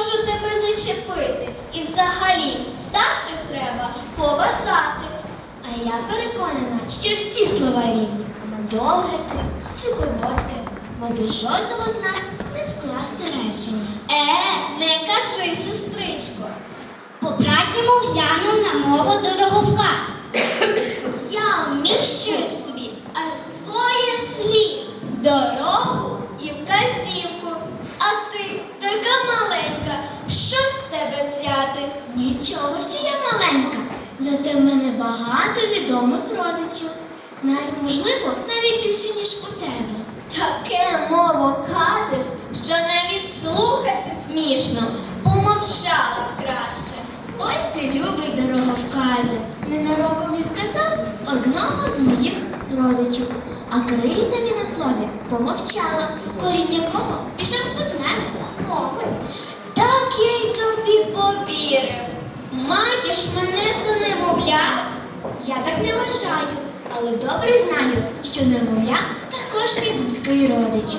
можу тебе зачепити. І взагалі старших треба поважати. А я переконана, що всі слова рівні. Довге ти чи коротке, бо без жодного з нас не скласти речення. Е, не кажи, сестричко. По-братньому глянув на мову дороговказ. Я вміщую собі аж двоє слів дорогу і вказівку. А ти така маленька, що з тебе взяти? Нічого, що я маленька, зате в мене багато відомих родичів. Навіть можливо, навіть більше, ніж у тебе. Таке мову кажеш, що навіть слухати смішно. Помовчала б краще. Ось ти любий дороговкази. Ненароком і сказав одного з моїх родичів. А криється він на слові помовчала, корінь якого пішов від мене мови. Так я й тобі повірив. Маєш мене за немовля? Я так не вважаю, але добре знаю, що немовля також мій близький родич.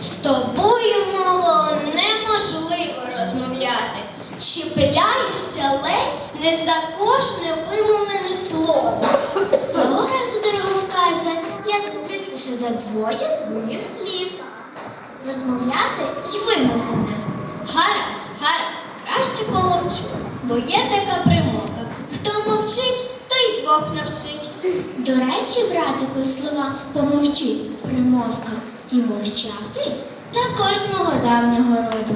З тобою, мовою, неможливо розмовляти. Чіпляєшся ледь не за кожне вимовлене слово. Цього разу дороговказа я схоплюсь лише за двоє твоїх слів. Розмовляти й вимовлене. Гаразд, гаразд, краще помовчу, бо є така примовка. Хто мовчить, той двох навчить. До речі, братику, слова помовчи, примовка і мовчати також з мого давнього роду.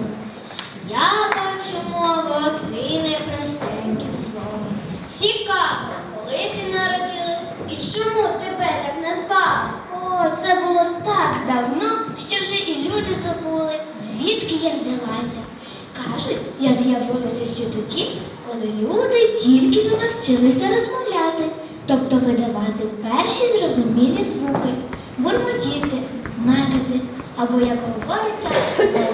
Я бачу мову, ти непростеньке слово. Цікаво, коли ти народилась і чому тебе так назвали? О, це було так давно, що вже і люди забули, звідки я взялася. Кажуть, я з'явилася ще тоді, коли люди тільки не навчилися розмовляти, тобто видавати перші зрозумілі звуки, бурмотіти, мекати, або, як говориться,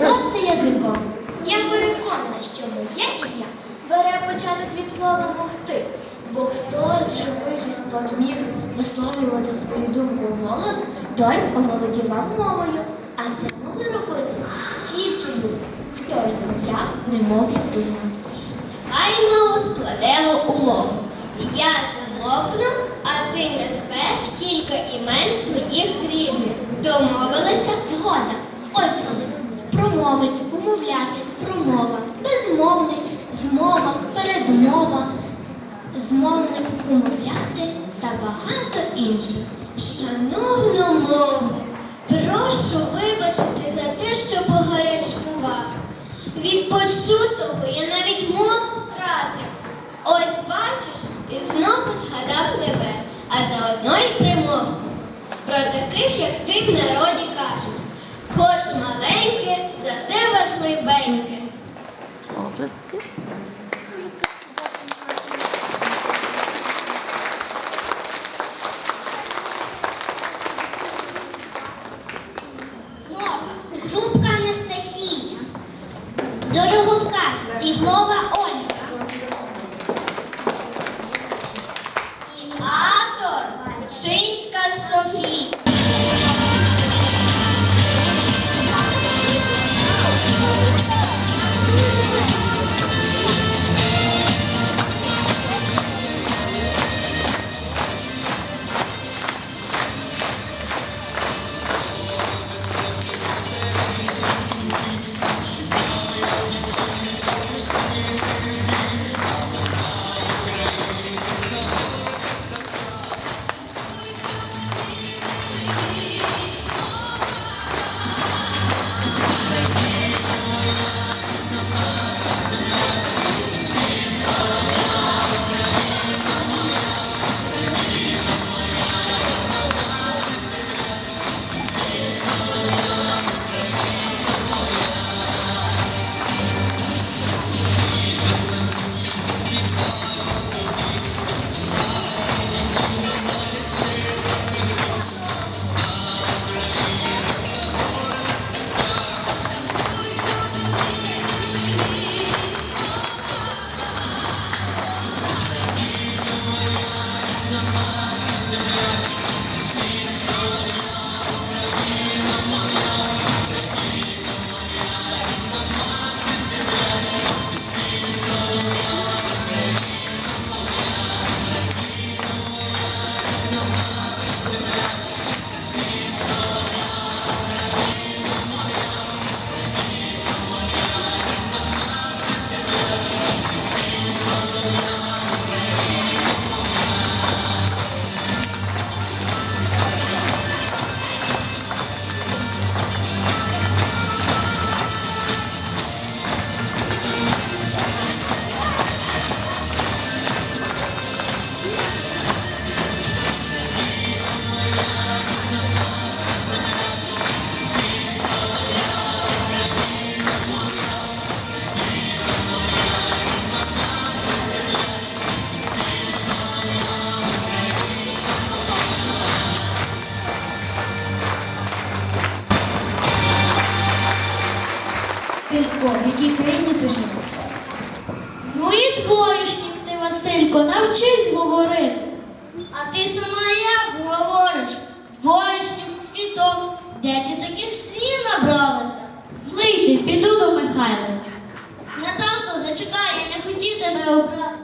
молоти язиком. Я переконана, що моє ім'я бере початок від слова могти, бо хто з живих істот міг висловлювати свою думку в голос, той оволодівав мовою. А це могли робити тільки люди, хто розмовляв немов людина. Давай мову складемо умову. Я замовкну, а ти назвеш кілька імен своїх рідних. Домовилися? Згода. Ось вони. Промовець, умовляти, промова, безмовник, змова, передмова, змовник, умовляти та багато інших. Шановна мову, прошу вибачити за те, що погарячкував. Від почутого я навіть мову втратив. Ось бачиш, і знову згадав тебе, а заодно й примовку. Про таких, як ти в народі кажуть. Хоч маленьке, зате важливеньке. Обласки. Таких слів набралася? Злий ти, піду до Михайла. Наталко, зачекай, я не хотів тебе обрати.